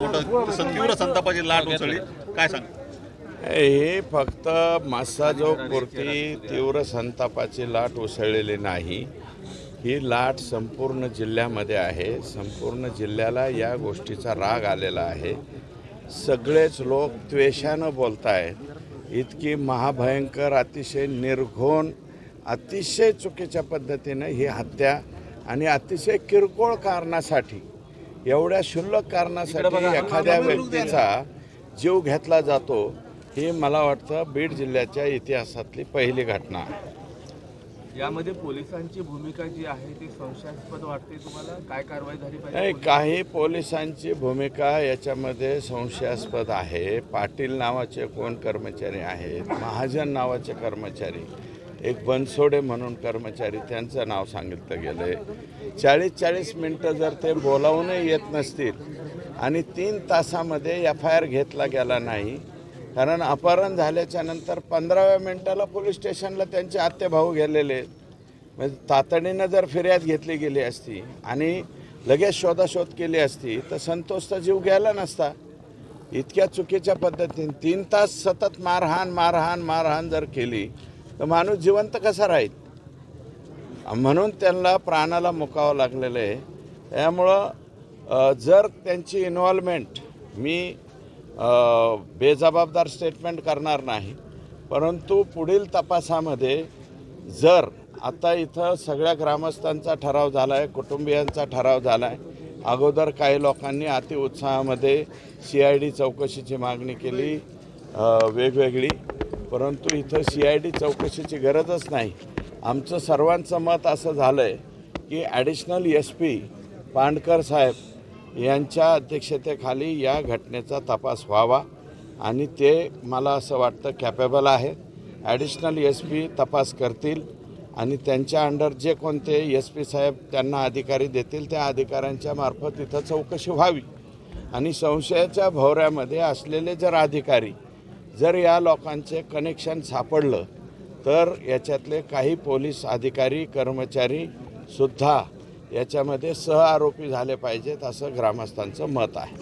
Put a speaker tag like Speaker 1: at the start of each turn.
Speaker 1: तीव्र संतापाची लाट उसळली. काय सांग?
Speaker 2: हे फक्त मासाजोगपुरती तीव्र संतापाची लाट उसळलेली नाही. ही लाट संपूर्ण जिल्ह्यामध्ये आहे. संपूर्ण जिल्ह्याला या गोष्टीचा राग आलेला आहे. सगळेच लोक त्वेषानं बोलत आहेत इतकी महाभयंकर अतिशय निर्घोण अतिशय चुकीच्या पद्धतीनं ही हत्या आणि अतिशय किरकोळ कारणासाठी एवढ्या क्षुल्लक कारणासाठी एखाद्या व्यक्तीचा जीव घेतला जातो ही मला वाटतं बीड जिल्ह्याच्या इतिहासातली पहिली घटना. आहे
Speaker 3: यामध्ये पोलिसांची भूमिका जी आहे ती संशयास्पद वाटते तुम्हाला? काय कारवाई झाली
Speaker 2: नाही काही पोलिसांची भूमिका याच्यामध्ये संशयास्पद आहे. पाटील नावाचे कोण कर्मचारी आहेत? महाजन नावाचे कर्मचारी. एक बनसोडे म्हणून कर्मचारी त्यांचं नाव सांगितलं गेलं आहे चाळीस चाळीस मिनटं जर ते बोलावूनही येत नसतील आणि तीन तासामध्ये एफ आय आर घेतला गेला नाही कारण अपहरण झाल्याच्यानंतर पंधराव्या मिनटाला पोलीस स्टेशनला त्यांचे आत्तेभाऊ गेलेले आहेत. म्हणजे तातडीनं जर फिर्याद घेतली गेली असती आणि लगेच शोधाशोध केली असती तर संतोषचा जीव गेला नसता इतक्या चुकीच्या पद्धतीने तीन तास सतत मारहाण मारहाण मारहाण जर केली तर माणूस जिवंत कसा राहील? म्हणून त्यांना प्राणाला मुकावं लागलेलं आहे. त्यामुळं जर त्यांची इन्व्हॉल्वमेंट मी बेजबाबदार स्टेटमेंट करणार नाही परंतु पुढील तपासामध्ये जर आता इथं सगळ्या ग्रामस्थांचा ठराव झाला आहे कुटुंबियांचा ठराव झाला आहे अगोदर काही लोकांनी अतिउत्साहामध्ये सी आय डी चौकशीची मागणी केली वेगवेगळी. परंतु इथं सी आय डी चौकशीची गरजच नाही. आमचं सर्वांचं मत असं झालं आहे की ॲडिशनल एस पी पांडकर साहेब यांच्या अध्यक्षतेखाली या घटनेचा तपास व्हावा आणि ते मला असं वाटतं कॅपेबल आहे ॲडिशनल एस पी तपास करतील आणि त्यांच्या अंडर जे कोणते एस पी साहेब त्यांना अधिकारी देतील त्या अधिकाऱ्यांच्या मार्फत इथं चौकशी व्हावी. आणि संशयाच्या भोवऱ्यामध्ये असलेले जर अधिकारी जर या लोकांचे कनेक्शन सापडलं तर याच्यातले काही पोलीस अधिकारी कर्मचारी सुद्धा याच्यामध्ये सहआरोपी झाले पाहिजेत असं ग्रामस्थांचं मत आहे.